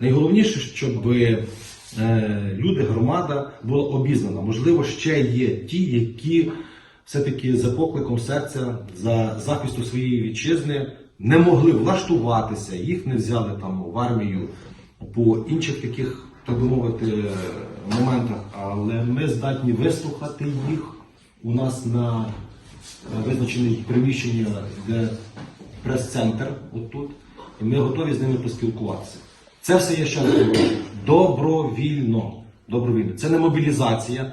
Найголовніше, щоб е, люди, громада була обізнана. Можливо, ще є ті, які все-таки за покликом серця, за захисту своєї вітчизни не могли влаштуватися, їх не взяли там в армію по інших таких, так би мовити, моментах. Але ми здатні вислухати їх у нас на визначене приміщення, де прес-центр отут, і ми готові з ними поспілкуватися. Це все є ще добровільно. Добровільно. Це не мобілізація,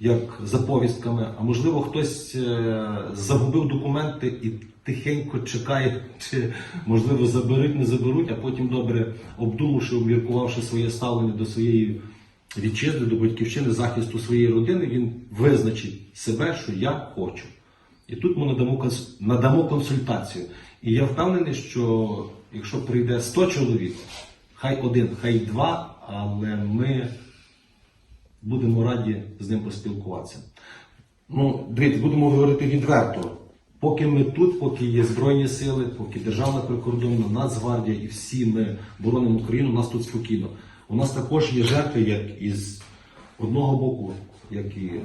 як за повістками, а можливо хтось е, загубив документи і тихенько чекає, чи можливо заберуть, не заберуть, а потім добре обдумавши, обміркувавши своє ставлення до своєї вітчизни, до батьківщини, захисту своєї родини, він визначить себе, що я хочу. І тут ми надамо консультацію. І я впевнений, що якщо прийде 100 чоловік, хай один, хай два, але ми будемо раді з ним поспілкуватися. Ну, дивіться, будемо говорити відверто. Поки ми тут, поки є Збройні сили, поки Державна прикордонна, Нацгвардія і всі ми боронимо Україну, у нас тут спокійно. У нас також є жертви, як із одного боку, як і е,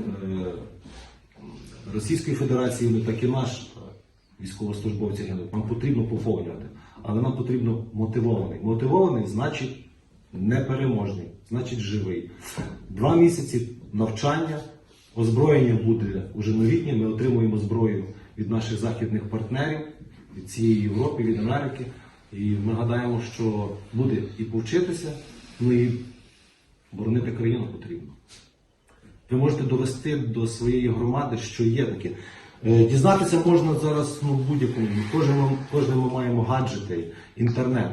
Російської Федерації, так і наш е, військовослужбовці гинуть. Нам потрібно поповнювати, але нам потрібно мотивований. Мотивований значить непереможний, значить живий. Два місяці навчання, озброєння буде уже новітнє. Ми отримуємо зброю від наших західних партнерів, від цієї Європи, від Америки. І ми гадаємо, що буде і повчитися, ну і боронити країну потрібно. Ви можете довести до своєї громади, що є таке. Е, Дізнатися можна зараз ну, будь-якому. Кожен, кожен ми маємо гаджети, інтернет,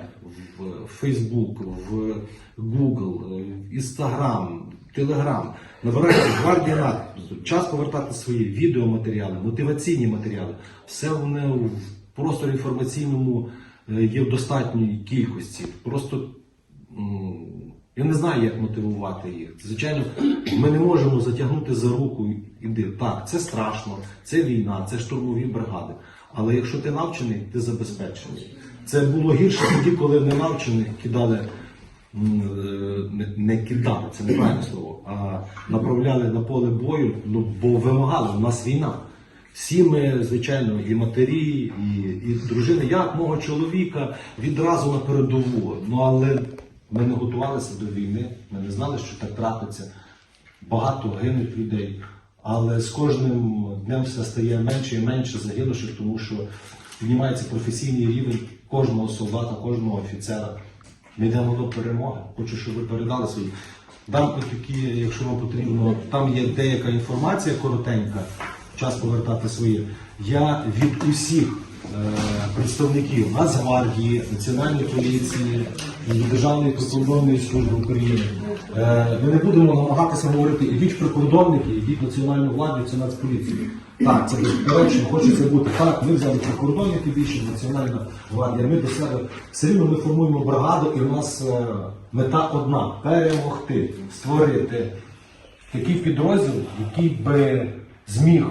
в Facebook, в Google, е, Instagram, Telegram. Набирайте гвардія НАТО. Час повертати свої відеоматеріали, мотиваційні матеріали. Все вони в просторі інформаційному е, є в достатній кількості. Просто я не знаю, як мотивувати їх. Звичайно, ми не можемо затягнути за руку іди. Так, це страшно, це війна, це штурмові бригади. Але якщо ти навчений, ти забезпечений. Це було гірше тоді, коли не навчених кидали, е, не, кидали, це неправильне слово, а направляли на поле бою, ну бо вимагали, у нас війна. Всі ми, звичайно, і матері, і, і дружини, як мого чоловіка відразу на передову. Ну але ми не готувалися до війни, ми не знали, що так трапиться. Багато гинуть людей. Але з кожним днем все стає менше і менше загинувших, тому що піднімається професійний рівень кожного солдата, кожного офіцера. Ми йдемо до перемоги. Хочу, щоб ви передали свої. Дам такі, якщо вам потрібно, там є деяка інформація коротенька, час повертати своє. Я від усіх представників Нацгвардії, Національної поліції, Державної прикордонної служби України. Е, ми не будемо намагатися говорити ідіть прикордонники, ідіть національну владу, це Нацполіцію. Так, це безперечно, хочеться бути. Так, ми взяли прикордонники більше, Національна гвардія. Ми до себе все рівно ми формуємо бригаду, і у нас е, мета одна перемогти, створити такий підрозділ, який би зміг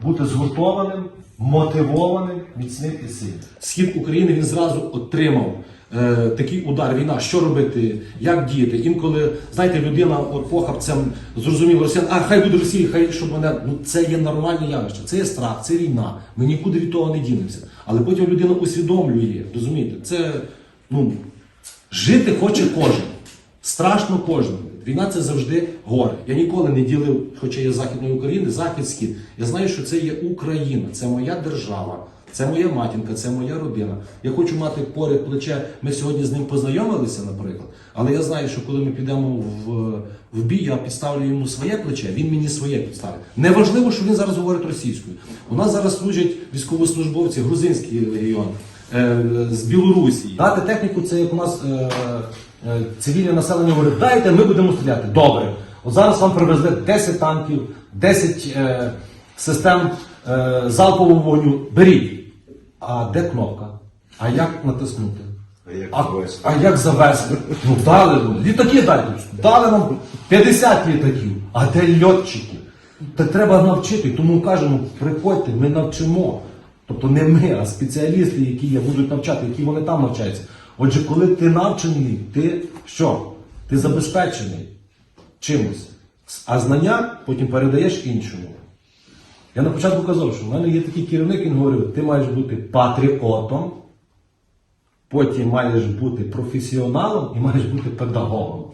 бути згуртованим, мотивованим, міцним і сильним. Схід України він зразу отримав е, такий удар. Війна, що робити, як діяти. Інколи, знаєте, людина от похабцем зрозуміла росіян, а хай буде Росія, хай щоб мене. Ну це є нормальне явище, це є страх, це війна. Ми нікуди від того не дінемося. Але потім людина усвідомлює, розумієте, це ну жити хоче кожен. Страшно кожному. Війна це завжди горе. Я ніколи не ділив, хоча я Західної України, Захід Схід. Я знаю, що це є Україна, це моя держава, це моя матінка, це моя родина. Я хочу мати поряд плече. Ми сьогодні з ним познайомилися, наприклад. Але я знаю, що коли ми підемо в, в бій, я підставлю йому своє плече, він мені своє підставить. Неважливо, що він зараз говорить російською. У нас зараз служать військовослужбовці, грузинський легіон. е, З Білорусі. Дати техніку це як у нас е, цивільне населення говорить, дайте, ми будемо стріляти. Добре. От зараз вам привезли 10 танків, 10 е, систем е, залпового вогню. Беріть. А де кнопка? А як натиснути? А як А, завести? а як завести? Ну дали ну, літаки дайте. Дали нам 50 літаків. А де льотчики? Та треба навчити. Тому кажемо, приходьте, ми навчимо. Тобто не ми, а спеціалісти, які є, будуть навчати, які вони там навчаються. Отже, коли ти навчений, ти що? Ти забезпечений чимось. А знання потім передаєш іншому. Я на початку казав, що в мене є такий керівник, він говорив, ти маєш бути патріотом, потім маєш бути професіоналом і маєш бути педагогом.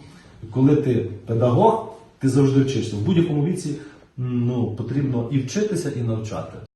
І коли ти педагог, ти завжди вчишся. В будь-якому віці ну, потрібно і вчитися, і навчати.